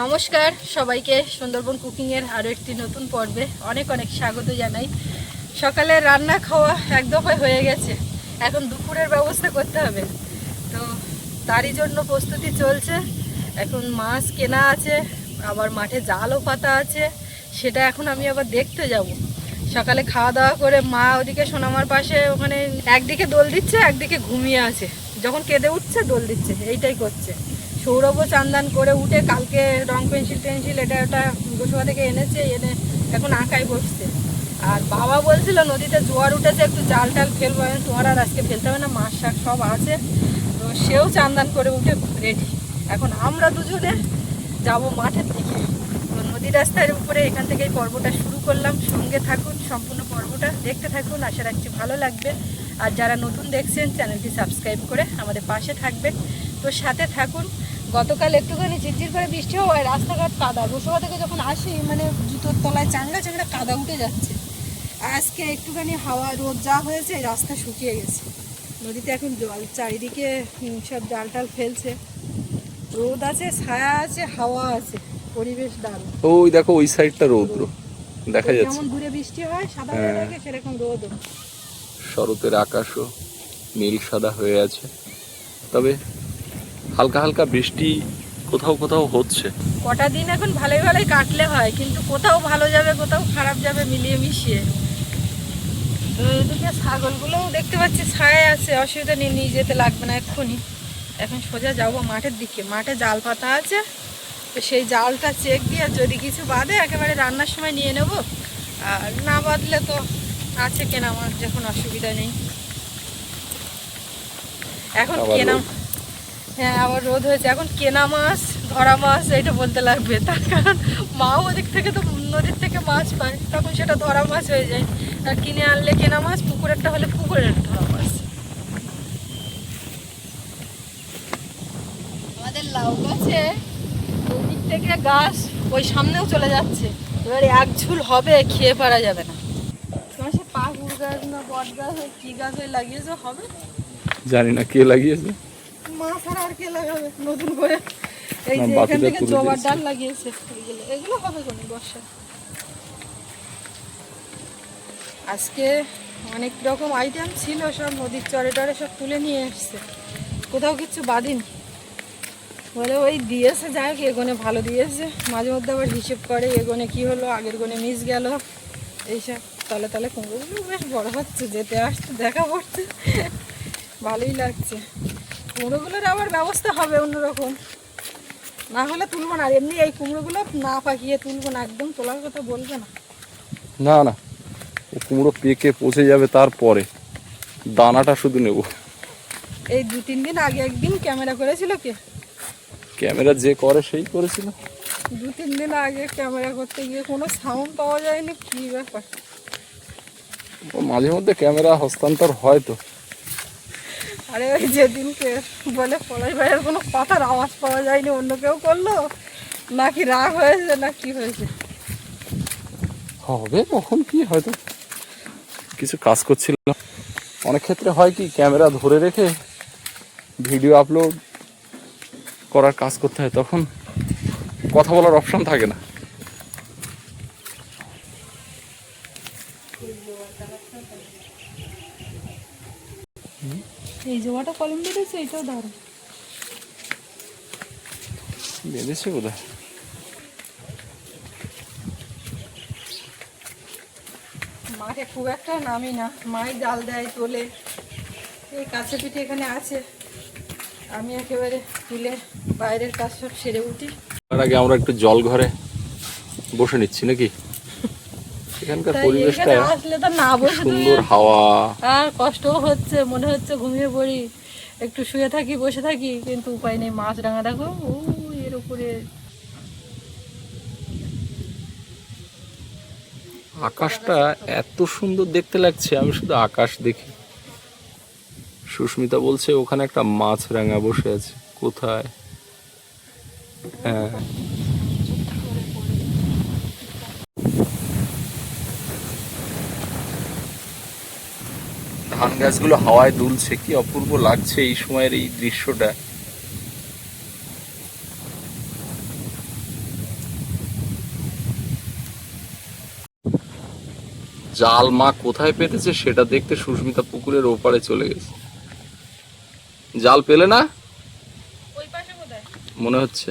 নমস্কার, সবাইকে সুন্দরবন কুকিংয়ের আরও একটি নতুন পর্বে অনেক অনেক স্বাগত জানাই। সকালে রান্না খাওয়া এক দফায় হয়ে গেছে, এখন দুপুরের ব্যবস্থা করতে হবে। তো তারই জন্য প্রস্তুতি চলছে, এখন মাছ কেনা আছে, আবার মাঠে জালও পাতা আছে, সেটা এখন আমি আবার দেখতে যাব। সকালে খাওয়া দাওয়া করে মা ওদিকে সোনামার পাশে ওখানে একদিকে দোল দিচ্ছে, একদিকে ঘুমিয়ে আছে। যখন কেঁদে উঠছে, দোল দিচ্ছে, এইটাই করছে। সৌরভও চান্দান করে উঠে কালকে রং পেন্সিল টেন্সিল এটা ওটা গোসবা থেকে এনেছে, এনে এখন আঁকায় বসছে। আর বাবা বলছিল, নদীতে জোয়ার উঠেছে, একটু জাল টাল ফেলব তোমার আর আজকে ফেলতে হবে না, মাছ শাক সব আছে। তো সেও চান্দান করে উঠে রেডি এখন আমরা দুজনে যাব মাঠের দিকে। তো নদী রাস্তার উপরে এখান থেকে পর্বটা শুরু করলাম। সঙ্গে থাকুন, সম্পূর্ণ পর্বটা দেখতে থাকুন। আশা রাখছি ভালো লাগবে। আর যারা নতুন দেখছেন চ্যানেলটি সাবস্ক্রাইব করে আমাদের পাশে থাকবেন। তো সাথে থাকুন। গতকাল একটুখানি ঝিরঝির করে বৃষ্টি হওয়ায় রাস্তাঘাট কাদা। বসুয়া থেকে যখন আসি মানে জুতোর তলায় চাংড়া চাংড়া কাদা উঠে যাচ্ছে। আজকে একটুখানি হাওয়া রোদ যা হয়েছে রাস্তা শুকিয়ে গেছে। নদীতে এখন জল চারিদিকে সব জাল টাল ফেলছে। রোদ আছে ছায়া আছে হাওয়া আছে। পরিবেশ দারুণ। ওই দেখো ওই সাইডটা রৌদ্র। দেখা যাচ্ছে। যেমন দূরে বৃষ্টি হয় সাদা হয়ে। থাকে সেরকম রোদ শরতের আকাশও নীল সাদা হয়ে আছে। তবে হালকা হালকা বৃষ্টি কোথাও কোথাও হচ্ছে। কটা দিন এখন ভালোই ভালোই কাটলে হয়, কিন্তু কোথাও ভালো যাবে, কোথাও খারাপ যাবে মিলিয়ে মিশিয়ে। তো এদিকে ছাগলগুলোও দেখতে পাচ্ছি ছায় আছে, অসুবিধা নেই, নিয়ে যেতে লাগবে না এক্ষুনি। এখন সোজা যাব মাঠের দিকে। মাঠে জাল পাতা আছে, তো সেই জালটা চেক দিয়ে যদি কিছু বাদে একেবারে রান্নার সময় নিয়ে নেব। আর না বাদলে তো আছে কেনা আমার যখন অসুবিধা নেই। এখন কেনা হ্যাঁ আবার রোদ হয়েছে। এখন কেনা মাছ ধরা মাছ এটা বলতে লাগবে। তার কারণ মাও ওদিক থেকে তো নদীর থেকে মাছ পায় তখন সেটা ধরা মাছ হয়ে যায়। আর কিনে আনলে কেনা মাছ পুকুরেরটা হলে পুকুরের ধরা মাছ। আমাদের লাউ গাছে ওদিক থেকে গাছ ওই সামনেও চলে যাচ্ছে। এবার এক ঝুল হবে খেয়ে পারা যাবে না। গাছ না বট গাছ কি গাছ লাগিয়েছে হবে? জানি না কে লাগিয়েছে। আর আর কে লাগাবে? নতুন করে। এই যে এখান থেকে জবার ডাল লাগিয়েছে। এগুলো এগুলো হবে কোনো বর্ষা। আজকে অনেক রকম আইটেম ছিল সব নদীর চরে টরে সব তুলে নিয়ে এসছে। কোথাও কিছু বাদিনি। বলে ওই দিয়েছে যাই হোক এগোনে ভালো দিয়েছে। মাঝে মধ্যে আবার হিসেব করে এগোনে কি হলো আগের গনে মিস গেল। এইসব। তলে তলে কুমড়োগুলো বেশ বড় হচ্ছে যেতে আসতে দেখা পড়ছে। ভালোই লাগছে। কুমড়োগুলোর আবার ব্যবস্থা হবে অন্যরকম। না হলে তুলবো না আর এমনি এই কুমড়োগুলো না পাকিয়ে তুলবো না একদম তোলার কথা বলবে না। না না ও কুমড়ো পেকে পচে যাবে তারপরে। দানাটা শুধু নেব। এই দু তিন দিন আগে একদিন ক্যামেরা করেছিল কে? ক্যামেরা যে করে সেই করেছিল। দু তিন দিন আগে ক্যামেরা করতে গিয়ে কোনো সাউন্ড পাওয়া যায়নি কী ব্যাপার? মাঝে মধ্যে ক্যামেরা হস্তান্তর হয় তো। আরে ওই যেদিনকে বলে পলাশ ভাইয়ের কোনো কথার আওয়াজ পাওয়া যায়নি অন্য কেউ করল? নাকি রাগ হয়েছে না কি হয়েছে? হবে কখন কি হয়তো। কিছু কাজ করছিল। অনেক ক্ষেত্রে হয় কি ক্যামেরা ধরে রেখে ভিডিও আপলোড করার কাজ করতে হয় তখন কথা বলার অপশন থাকে না। এই জমাটা কলম বেঁধেছে এটাও দারুণ বেঁধেছে বোধহয়। মাঠে খুব একটা নামি না। মাই জাল দেয় তোলে। এই কাছে পিঠে এখানে আছে। আমি একেবারে তুলে বাইরের কাজ সব সেরে উঠি। তার আগে আমরা একটু জল ঘরে বসে নিচ্ছি নাকি? এখানকার পরিবেশটা আসলে তো না বসে সুন্দর হাওয়া। আর কষ্টও হচ্ছে মনে হচ্ছে ঘুমিয়ে পড়ি। একটু শুয়ে থাকি বসে থাকি কিন্তু উপায় নেই মাছ ডাঙা দেখো ও এর উপরে। আকাশটা এত সুন্দর দেখতে লাগছে আমি শুধু আকাশ দেখি। সুস্মিতা বলছে ওখানে একটা মাছ রাঙা বসে আছে কোথায়? হ্যাঁ। ধান গাছগুলো হাওয়ায় দুলছে কি অপূর্ব লাগছে এই সময়ের এই দৃশ্যটা। জাল মা কোথায় পেতেছে সেটা দেখতে সুস্মিতা পুকুরের ওপারে চলে গেছে। জাল পেলে না? মনে হচ্ছে।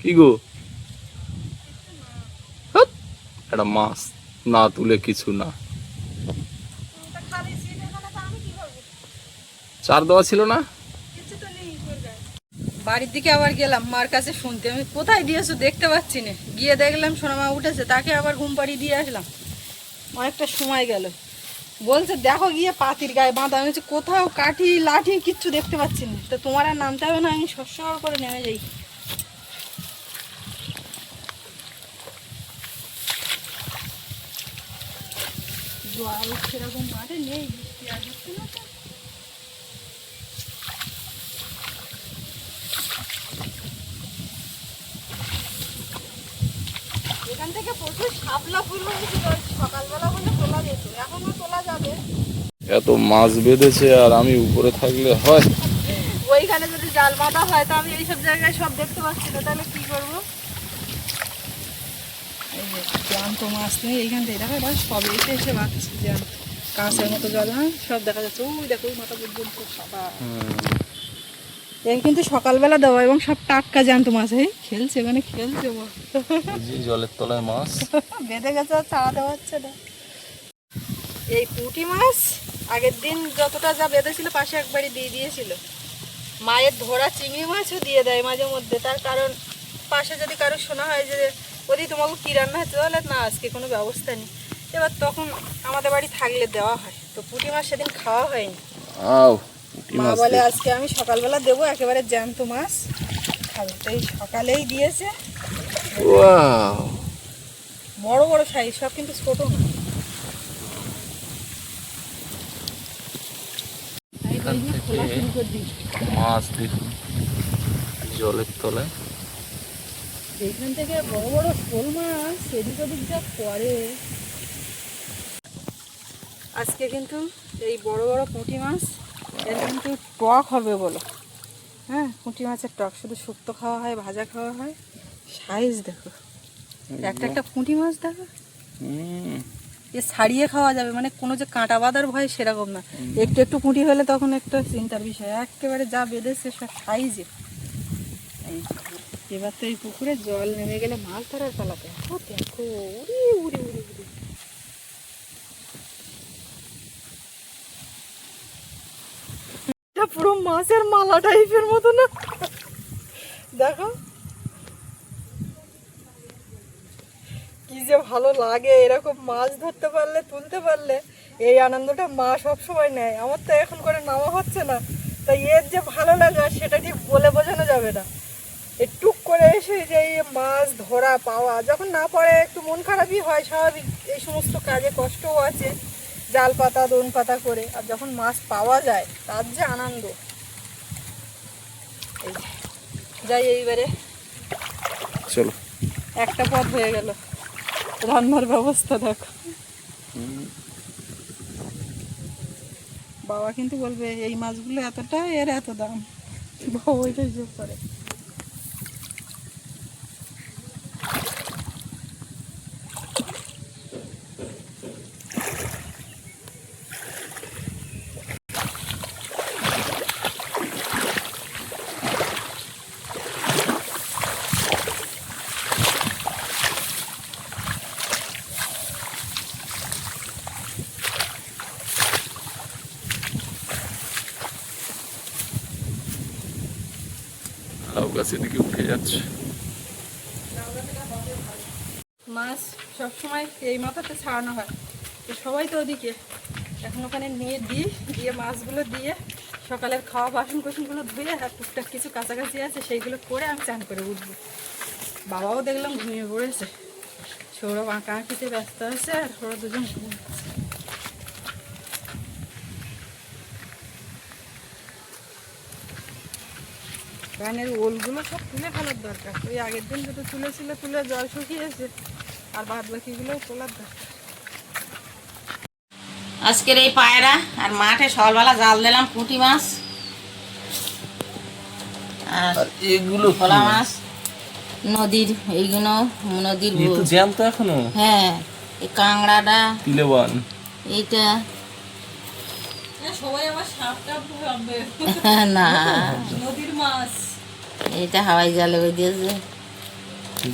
কি গো? একটা মাছ। না তুলে কিছু না। চার দেওয়া ছিল না? বাড়ির দিকে আবার গেলাম মার কাছে শুনতে। আমি কোথায় দিয়েছ দেখতে পাচ্ছি না। গিয়ে দেখলাম সোনামা উঠেছে তাকে আবার ঘুম পাড়িয়ে দিয়ে আসলাম। অনেকটা সময় গেল। বলছে দেখো গিয়ে পাতির গায়ে বাঁধা। আমি কোথাও কাঠি লাঠি কিচ্ছু দেখতে পাচ্ছি না। তো তোমার আর নামতে হবে না আমি শস্য করে নেমে যাই। জল সেরকম মাঠে নেই বৃষ্টি আর হচ্ছে না তো। এখান থেকে প্রচুর শাপলা ফুল হয়েছিল সকালবেলা হলে তোলা যেত এখনও তোলা যাবে। এত মাছ বেঁধেছে আর আমি উপরে থাকলে হয়? ওইখানে যদি জাল বাঁধা হয় তো আমি এইসব জায়গায় সব দেখতে পাচ্ছি না তাহলে কি করব? জ্যান্ত মাছ নেই এইখান থেকে দেখো সব এসে এসে জ্যান্ত কাঁচের মতো জল হ্যাঁ সব দেখা যাচ্ছে ওই দেখো ওই মাথা পর্যন্ত সাদা। এই কিন্তু সকালবেলা দেওয়া এবং সব টাটকা জ্যান্ত মাছ এই খেলছে মানে খেলছে জলের তলায় মাছ। বেঁধে গেছে আর দেওয়া হচ্ছে না। এই পুঁটি মাছ আগের দিন যতটা যা বেঁধেছিল পাশে একবারই দিয়ে দিয়েছিল। মায়ের ধরা চিংড়ি মাছও দিয়ে দেয় মাঝে মধ্যে তার কারণ পাশে যদি কারও শোনা হয় যে ওদি তোমাকে কী রান্না হচ্ছে তাহলে না আজকে কোনো ব্যবস্থা নেই। এবার তখন আমাদের বাড়ি থাকলে দেওয়া হয়। তো পুঁটি মাছ সেদিন খাওয়া হয়নি। মা বলে আজকে আমি সকালবেলা দেবো একেবারে জ্যান্ত মাছ। খাবে। তো এই সকালেই দিয়েছে। বড় বড় সাইজ সব কিন্তু ছোট না। মাছ দেখুন জলের তলায়। এখান থেকে বড় বড় শোল মাছ এদিক ওদিক যা করে আজকে কিন্তু এই বড় বড় পুঁটি মাছ এর কিন্তু টক হবে বলো। হ্যাঁ পুঁটি মাছের টক শুধু শুক্তো খাওয়া হয় ভাজা খাওয়া হয়। সাইজ দেখো। একটা একটা পুঁটি মাছ দেখো। এ ছাড়িয়ে খাওয়া যাবে মানে কোনো যে কাঁটা বাঁধার ভয় সেরকম না। একটু একটু পুঁটি হলে তখন একটা চিন্তার বিষয়। একেবারে যা বেঁধেছে সব সাইজে এই এবার তো এই পুকুরে জল নেমে গেলে মাছ ধরার পালাতে ও দেখো, উড়ি উড়ি উড়ি উড়ি। পুরো মাছের মালা টাইপের মতো না? দেখো। কি যে ভালো লাগে, এরকম মাছ ধরতে পারলে, তুলতে পারলে, এই আনন্দটা মা সব সময় নেয়। আমার তো এখন করে নামা হচ্ছে না। তাই এর যে ভালো লাগা, সেটা ঠিক বলে বোঝানো যাবে না। এই টুক করে এসে যে মাছ ধরা পাওয়া যখন না পড়ে একটু মন খারাপই হয় স্বাভাবিক এই সমস্ত কাজে কষ্টও আছে জাল পাতা দোন পাতা করে। আর যখন মাছ পাওয়া যায় তার যে আনন্দ। যাই এইবারে। চলো। একটা পথ হয়ে গেল। রান্নার ব্যবস্থা দেখো। বাবা কিন্তু বলবে এই মাছগুলো এতটা এর এত দাম? বাবা ওইটাই যোগ করে। লাউ গাছের দিকে উঠে যাচ্ছে। মাছ সবসময় এই মাথাতে ছাড়ানো হয়। তো সবাই তো ওদিকে। এখন ওখানে নিয়ে দিই, দিয়ে মাছগুলো দিয়ে সকালের খাওয়া বাসন কোসনগুলো ধুয়ে আর টুকটাক কিছু কাছাকাছি আছে, সেইগুলো করে আমি চান করে উঠবো। বাবাও দেখলাম ঘুমিয়ে পড়েছে। সৌরভ আঁকা আঁকিতে ব্যস্ত আছে আর ওরা দুজন ধানের ওলগুলো সব তুলে ফেলার দরকার। ওই আগের দিন যেটা তুলেছিল তুলে জল শুকিয়েছে আর বাদ বাকিগুলো তোলার দরকার। আজকের এই পায়রা আর মাঠে সকালবেলা জাল দিলাম পুঁটি মাছ আর এগুলো খোলা মাছ নদীর এইগুলো নদীর তো এখনও? হ্যাঁ এই কাঁকড়াটা তিলেবান। এইটা। সবাই আমার সাপটা ভাববে। না। নদীর মাছ। এইটা হাওয়াই জালে ওই দিয়েছে।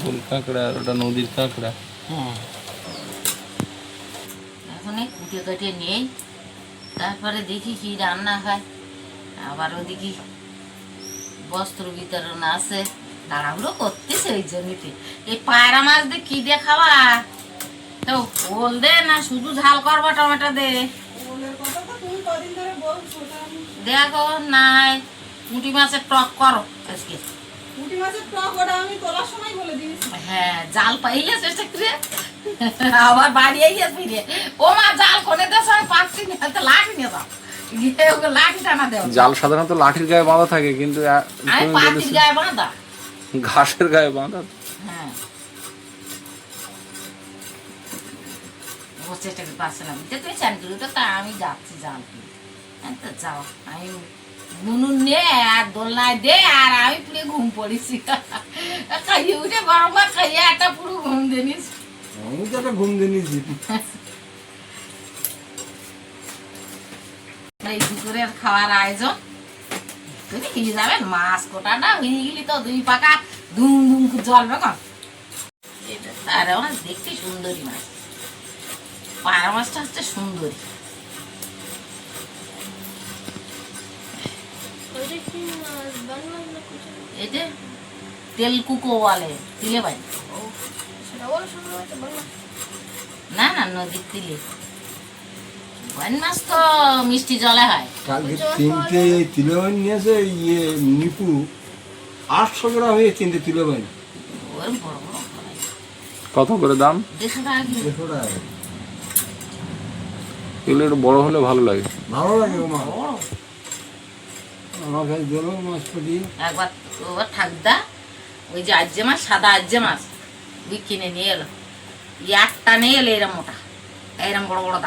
গোল কাঁকড়া আর ওটা নদীর কাঁকড়া। হ্যাঁ। এখন এই কুটে কেটে নেই তারপরে দেখি কি রান্না হয়। আবার ওদিকে বস্ত্র বিতরণ আছে। তাড়াহুড়ো করতেছে ওই জন্যতে এই পায়রা মাছ দিয়ে কি দিয়ে খাওয়া? তো ওল দে না শুধু ঝাল করবা টমেটো দে। দেখো নাই। পুঁটি মাছের টক করো আজকে। পুঁটি মাছের টক ওটা আমি তোলার সময় বলে দিয়েছি। হ্যাঁ জাল পাইলে চেষ্টা করে। আবার বাড়ি আইয়া ফিরে। ও মা জাল করে দেশ আমি পাচ্ছি না তো লাঠি নিয়ে যাও। জাল সাধারণত লাঠির গায়ে বাঁধা থাকে কিন্তু ঘাসের গায়ে বাঁধা। হ্যাঁ। ও চেষ্টা করে পাচ্ছিলাম চান করি তো তা আমি যাচ্ছি জাল। হ্যাঁ যাও আমি নুনুন নে আর দোলনায় দে আর আমি পুরো ঘুম পড়েছি। খাইয়ে উঠে গরম ভাত খাইয়ে একটা পুরো ঘুম দিনিস আমি তো একটা ঘুম দিয়ে এই দুপুরের খাওয়ার আয়োজন। তুমি যাবেন মাছ কোটাটা হয়ে গেলি তো দুই পাকা দুম দুম করে জলবে কম এটা তার দেখতে সুন্দরী মাছ। পাড়া মাছটা হচ্ছে সুন্দরী। এটা তেলকুকো বলে তিলে ভাই। না না নদীর তিলে। বন মাছ তো মিষ্টি জলে হয়। কালকে তিনটে তিলবান নিয়েছে ইয়ে নিপু। আটশো গ্রাম হয়ে তিনটে তিলবান ওর বড় বড় হয়। কত করে দাম? দেড়শো টাকা দেড়শো টাকা। এগুলো একটু বড় হলে ভালো লাগে। ভালো লাগে মাছ একবার ওই যে সাদা আজ্জে মাছ ওই কিনে নিয়ে এলো। একটা নিয়ে এলো এরম মোটা এরম বড় বড়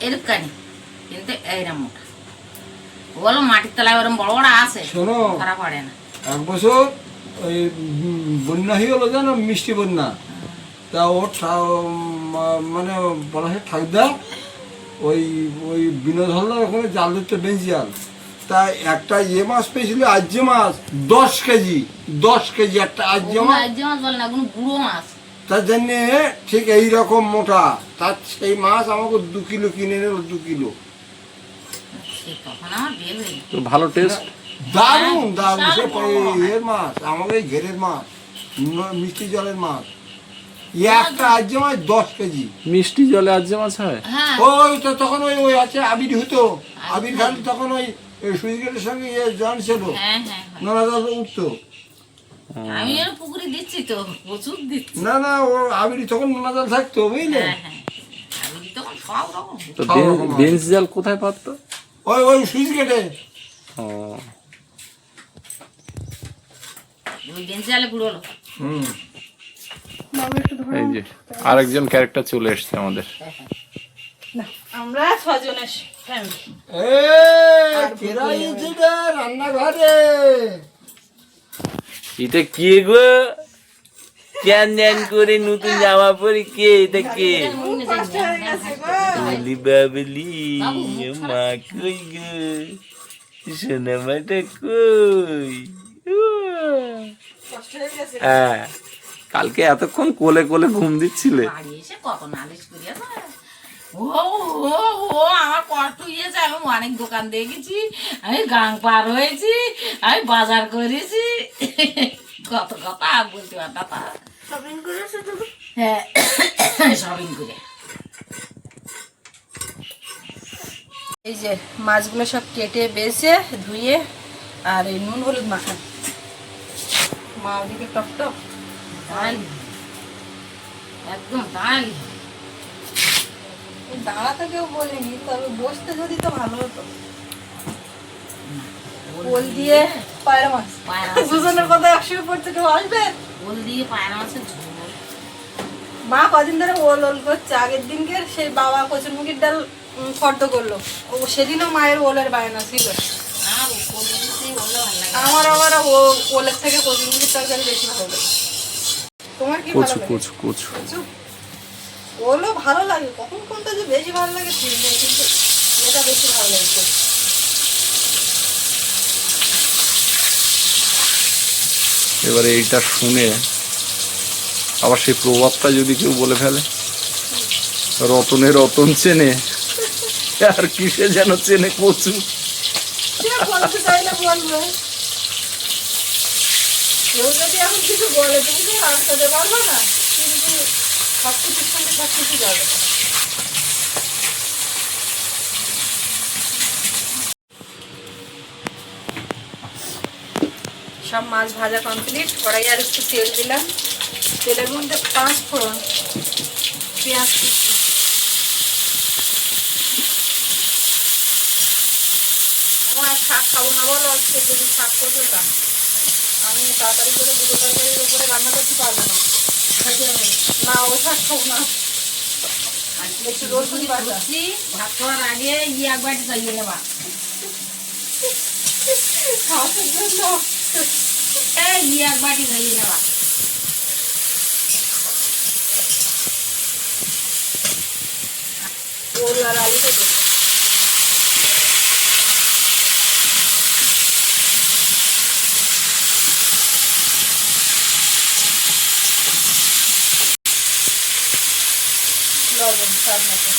এরকানি কিন্তু মোটা। বলো মাটির তলায় ওরম বড় বড় আছে? শোনো ধরা পড়ে না। এক বছর ওই বন্যা হয়ে গেলো জানো মিষ্টি বন্যা। তা ও ঠা- মানে বলা হয় ঠাকদা ওই ওই বিনোদ ওখানে জাল ধরতে বেঞ্চি জাল তা একটা ইয়ে মাছ পেয়েছিল আজ্যে মাছ দশ কেজি দশ কেজি একটা আজ্যে মাছ। আজ্জে মাছ বলে না ওগুলো গুঁড়ো মাছ। তার জন্যে ঠিক এই রকম মোটা তার সেই মাছ আমাকে দু কিলো কিনে নিল দু কিলো। সে। তো ভালো টেস্ট দারুণ দারুণ সে হয়। এর মাছ আমাকে ঘেরের মাছ মিষ্টি জলের মাছ। একটা আজ্যে মাছ দশ কেজি। মিষ্টি জলে আজ্জে মাছ হয়? হ্যাঁ। ওই তো তখন ওই ওই আছে আবির হতো আবির খালি তখন ওই সুইচ গেটের সঙ্গে ইয়ে জয়েন্ট ছিল। হ্যাঁ হ্যাঁ। উঠতো। আমি এর পুকুরে দিচ্ছি তো প্রচুর দিচ্ছি। না না ও আবির তখন নানা দাদা থাকতো বুঝলে। বেঞ্চ জাল কোথায় পাততো? ওই ওই সুইচ গেটে ও। ওই বেঞ্চে বুড়োলো হুম। এই যে আরেকজন ক্যারেক্টার চলে এসছে আমাদের। আমরা ছজনের রান্নাঘরে। এটা কে গো? ক্যান জ্যান করে নতুন জামা পরে কে? এটা কে? বলি বাবলি মা কই গো? সোনা কই? হ্যাঁ। কালকে এতক্ষণ কোলে কোলে ঘুম দিচ্ছিলে। বাড়ি এসে কখন আলিশ করিয়াছে ও ও ও আমার কষ্ট হয়েছে আমি অনেক দোকান দেখেছি আমি পার হয়েছি আমি বাজার করেছি। কত কথা আর বলতে পার না তা। হ্যাঁ শপিং করে। এই যে মাছগুলো সব কেটে বেছে ধুয়ে আর এই নুন হলুদ মাখা মা ওদিকে টপ টক। ডাল একদম ডাল দাঁড়াতে কেউ বলেনি তবে বসতে যদি তো ভালো হতো। ওল দিয়ে পায়রা মাছ। দুজনের কথা একসঙ্গে পড়তে কেউ আসবে? ওল দিয়ে পায়রা মাছের ঝোল। মা কদিন ধরে ওল ওল করছে আগের দিনকে সেই বাবা কচুর কচুরমুখির ডাল ফর্দ করল। ও সেদিনও মায়ের ওলের বায়না ছিল। আমার আবার ও ওলের থেকে কচুর মুখির তরকারি বেশি ভালো তোমার কি ভালো কচু লাগে? কচু কচু। কচু? ভালো লাগে। কখন কোনটা যে বেশি ভালো লাগে ঠিক নেই কিন্তু এটা বেশি ভালো লাগে এবারে এইটা শুনে আবার সেই প্রভাবটা যদি কেউ বলে ফেলে রতনে রতন চেনে আর কিসে যেন চেনে কচু? বলতে চাইলে বলবে। কেউ যদি এখন কিছু বলে, তুমি তো আনতে পারবে না। কিন্তু সব কিছুর সঙ্গে সব কিছু যাবে। সব মাছ ভাজা কমপ্লিট কড়াই আর একটু তেল দিলাম। তেলের মধ্যে পাঁচ ফোড়ন পেঁয়াজ কুচি আমার শাক খাব না বলো আজকে যদি শাক করবে তা। আমি তাড়াতাড়ি করে দুটো তরকারির উপরে রান্না করতে পারব না। না ও শাক খাব না। একটু বাটা। বুঝছি ভাত খাওয়ার আগে ইয়ে একবার চাইয়ে নেবা। খাওয়ার জন্য এই ইয়ে একবারটি চাইয়ে নেবা। ওল আর আলুটা লবণ স্বাদ মতো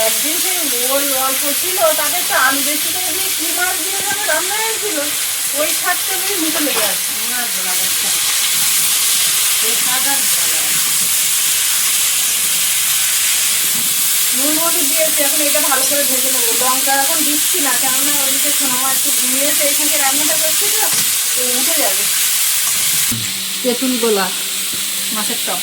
একদিন সেই ওই এখন এটা ভালো করে ভেজে নেব লঙ্কা এখন দিচ্ছি না কেননা ওদিকে সোনামা একটু ঘুমিয়েছে এখানে রান্নাটা করছি তো উঠে যাবে তেঁতুল গোলা মাছের টক।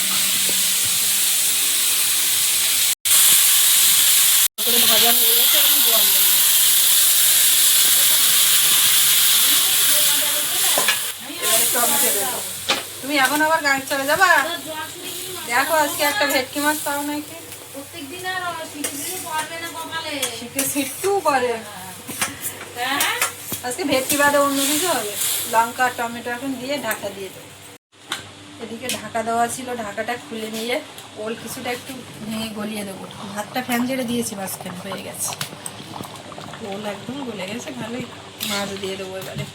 তুমি এখন আবার গাড়ি চলে যাবা? দেখো আজকে একটা ভেটকি মাছ পাও নাকি? প্রত্যেকদিন আর না আজকে ভেটকি বাদে অন্য কিছু হবে। লঙ্কা, টমেটো এখন দিয়ে ঢাকা দিয়ে দেবো। এদিকে ঢাকা দেওয়া ছিল, ঢাকাটা খুলে নিয়ে ওল কিছুটা একটু ভেঙে গলিয়ে দেবো। ভাতটা ফ্যান জেড়ে দিয়েছি, মাঝখানে হয়ে গেছে। ওল একদম গলে গেছে, ভালোই। মাছ দিয়ে দেবো এবারে।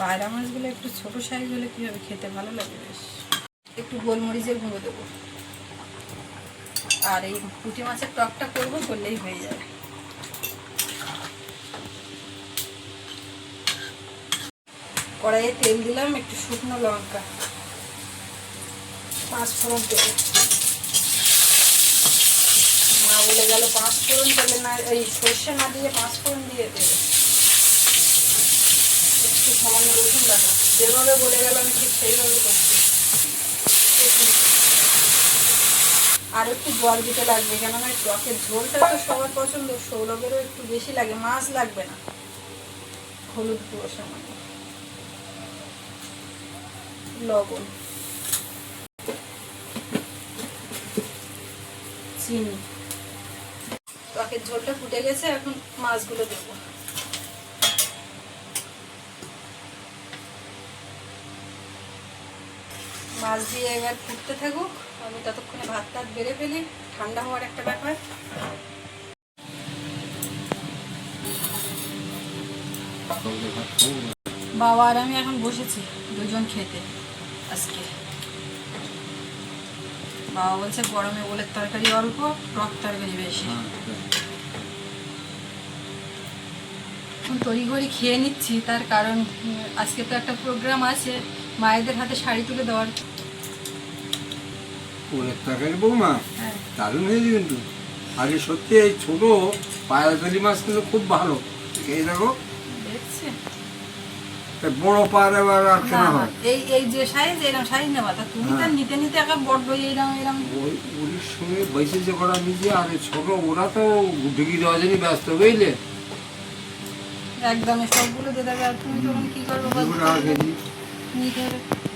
পায়রা মাছগুলো একটু ছোট সাইজ হলে কি হবে খেতে ভালো লাগে বেশ। একটু গোলমরিচের গুঁড়ো দেবো। আর এই পুঁটি মাছের টকটা করব, করলেই হয়ে যাবে। কড়াইয়ে তেল দিলাম, একটু শুকনো লঙ্কা। পাঁচ ফোড়ন দেবো। মা বলে গেল, পাঁচ ফোড়ন তেলে না, এই সর্ষে না দিয়ে পাঁচ ফোড়ন দিয়ে দেবে। একটু সামান্য রসুন বাটা। যেভাবে বলে গেল, আমি ঠিক সেইভাবে করছি। আর একটু জল দিতে লাগবে, কেননা টকের ঝোলটা তো সবার পছন্দ, সৌরভেরও একটু বেশি লাগে, মাছ লাগবে না। হলুদ গুঁড়ো সামান্য। লবণ। চিনি। টকের ঝোলটা ফুটে গেছে, এখন মাছগুলো দেবো। মাছ দিয়ে এবার ফুটতে থাকুক। আমি ততক্ষণে ভাত টাত বেড়ে ফেলি। ঠান্ডা হওয়ার একটা ব্যাপার। বাবা আর আমি এখন বসেছি দুজন খেতে আজকে। বাবা বলছে গরমে ওলের তরকারি অল্প টক তরকারি বেশি। এখন তড়িঘড়ি খেয়ে নিচ্ছি তার কারণ আজকে তো একটা প্রোগ্রাম আছে মায়েদের হাতে শাড়ি তুলে দেওয়ার। ওলের তরকারি বৌমা। হ্যাঁ। দারুণ হয়েছে কিন্তু। আগে সত্যি এই ছোট পায়ালি মাছ কিন্তু খুব ভালো। এই দেখো। বড় পার এবার আর কেনা হয়? এই এই যে সাইজ এরকম সাইজ নেবা। তা তুমি তো নিতে নিতে একা বড্ড এইরকম এরকম ওই ওদের সঙ্গে বসে যে করা নিজে আর ছোট ওরা তো ঢুকি দেওয়া জানি ব্যস্ত বুঝলে? একদম সবগুলো দিয়ে দেবে। আর তুমি তখন কি করবে নিতে হবে।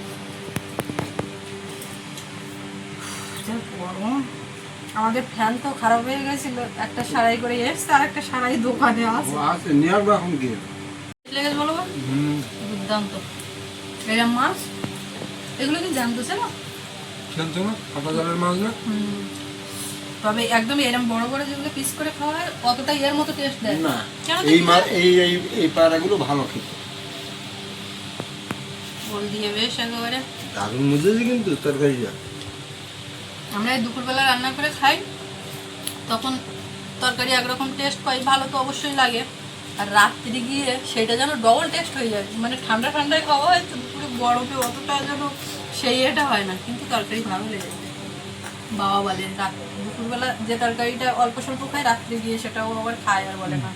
আমাদের ফ্যান তো খারাপ হয়ে গেছিল। একটা সারাই করে এসছে আর একটা সারাই দোকানে আছে। আছে নিয়ে আসব এখন গিয়ে লেগেছে বলো? হুম। দুর্দান্ত। এরম মাছ? এগুলো কি জানতো না খেলছো না কাঁটা জলের মাছ না? তবে একদম এরম বড় বড় যেগুলো পিস করে খাওয়া হয় অতটা এর মতো টেস্ট দেয় না। এই মাছ এই এই এই পায়রাগুলো ভালো খেতে। বল দিয়ে বেশ একেবারে। দারুণ মজেছে কিন্তু তরকারি তরকারিটা। আমরা এই দুপুরবেলা রান্না করে খাই। তখন তরকারি একরকম টেস্ট পাই ভালো তো অবশ্যই লাগে। আর রাত্রি গিয়ে সেটা যেন ডবল টেস্ট হয়ে যায়। মানে ঠান্ডা ঠান্ডায় খাওয়া হয় তো দুপুরে গরমে অতটা যেন সেই এটা হয় না কিন্তু তরকারি ভালো লেগে যায়। বাবা বলে রাত দুপুরবেলা যে তরকারিটা অল্প স্বল্প খায় রাত্রে গিয়ে সেটাও আবার খায় আর বলে না।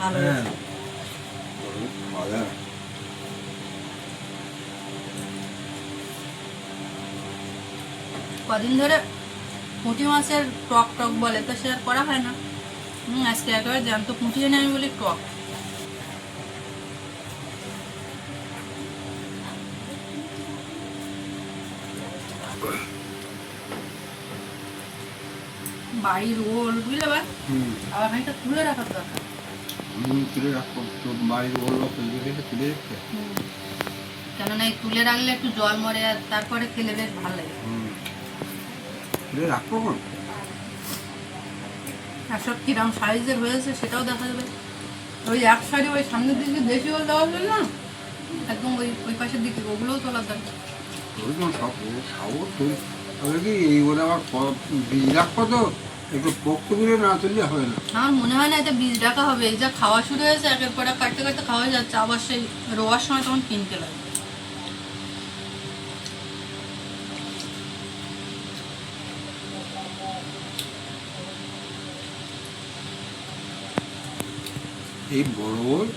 ভালো হ্যাঁ। কদিন ধরে পুঁটি মাছের টক টক বলে তো সে আর করা হয় না। আজকে একেবারে জ্যান্ত পুঁটি এনে আমি বলি টক। বাড়ির রোল বুঝলে বা আবার খানিকটা তুলে রাখার দরকার। তুলে রাখো তো বাড়ির ওগুলো তুলে রেখে তুলে রেখে কেননা এই তুলে রাখলে একটু জল মরে আর তারপরে খেলে বেশ ভালো লাগে। তুলে আর সব কিরম সাইজের হয়েছে সেটাও দেখা যাবে। ওই এক সাইডে ওই সামনের দিকে দেশি হল দেওয়া হলো না একদম ওই ওই পাশের দিকে ওগুলোও তোলার দরকার ওই তোমার সব ও খাব তুই তবে কি এইগুলো আবার বীজ রাখব তো একটু পোক্ত করে না তুললে হবে না। আমার মনে হয় না এটা বীজ রাখা হবে এই যা খাওয়া শুরু হয়েছে একের পর কাটতে কাটতে খাওয়া যাচ্ছে আবার সেই রোয়ার সময় তখন কিনতে লাগে এই বড় ওল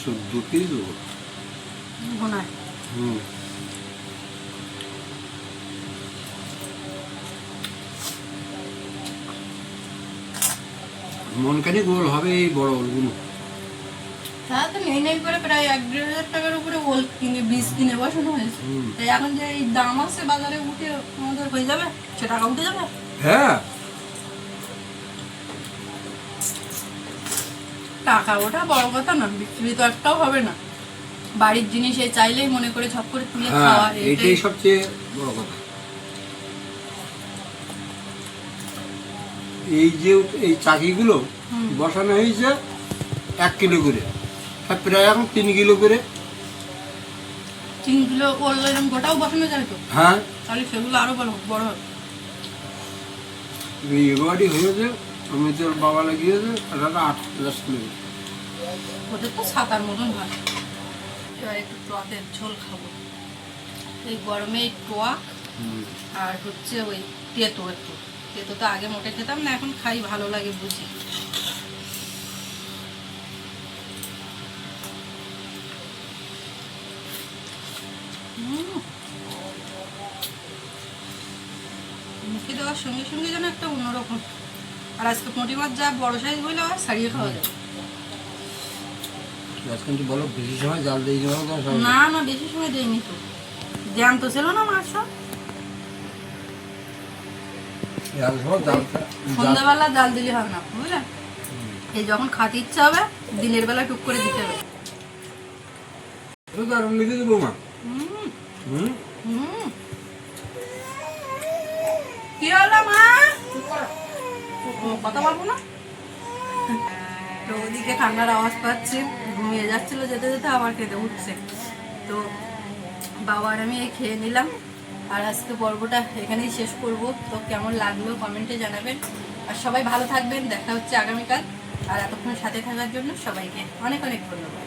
চোদ্দ পিস ওল হুম। মনখানি গোল হবে এই বড় ওলগুলো। তা তো নেই নেই করে প্রায় এক দেড় হাজার টাকার উপরে ওল কিনে বীজ কিনে বসানো হয়েছে। তাই এখন যে এই দাম আছে বাজারে উঠে আমাদের হয়ে যাবে সে টাকা উঠে যাবে। হ্যাঁ। টাকা ওটা বড় কথা না বিক্রি তো একটাও হবে না। বাড়ির জিনিস এই চাইলেই মনে করে ঝপ করে তুলে হ্যাঁ খাওয়া এটাই সবচেয়ে বড় কথা। এই যে এই চাকিগুলো। বসানো হয়েছে এক কিলো করে আর প্রায় এখন তিন কিলো করে। তিন কিলো এরকম গোটাও বসানো যায় তো? হ্যাঁ। তাহলে সেগুলো আরও বড় বড় হবে। এই এবারই হয়েছে আমি তোর বাবা লাগিয়েছে আর আট দশ কিলো। ওদের তো সাতার মতন হয়। এবার একটু টকের ঝোল খাব। এই গরমে এই টক আর হচ্ছে ওই তেতো একটু তেতো তো আগে মোটে খেতাম না এখন খাই ভালো লাগে বুঝি। মুখে দেওয়ার সঙ্গে সঙ্গে যেন একটা অন্যরকম। আর আজকে মাছ যা বড় সাইজ হইলে আর সারিয়ে খাওয়া যায়। আজকাল বলো বেশি সময় জাল দিয়ে যাব না না বেশি সময় দেয়নি তো। জ্যান্ত ছিল না মাছ সব? জাল সন্ধ্যাবেলা দিলে হবে না বুঝলে? এই যখন খাতে ইচ্ছা হবে দিনের বেলা টুক করে দিতে হবে। দারুণ লিখে দেবো মা। কি হলো মা? ও, কথা বলব না? তো ওদিকে ঠান্ডার আওয়াজ পাচ্ছি, ঘুমিয়ে যাচ্ছিল, যেতে যেতে আবার কেঁদে উঠছে। তো বাবার আমি এই খেয়ে নিলাম, আর আজকে পর্বটা এখানেই শেষ করব। তো কেমন লাগল কমেন্টে জানাবেন। আর সবাই ভালো থাকবেন, দেখা হচ্ছে আগামীকাল। আর এতক্ষণ সাথে থাকার জন্য সবাইকে অনেক অনেক ধন্যবাদ।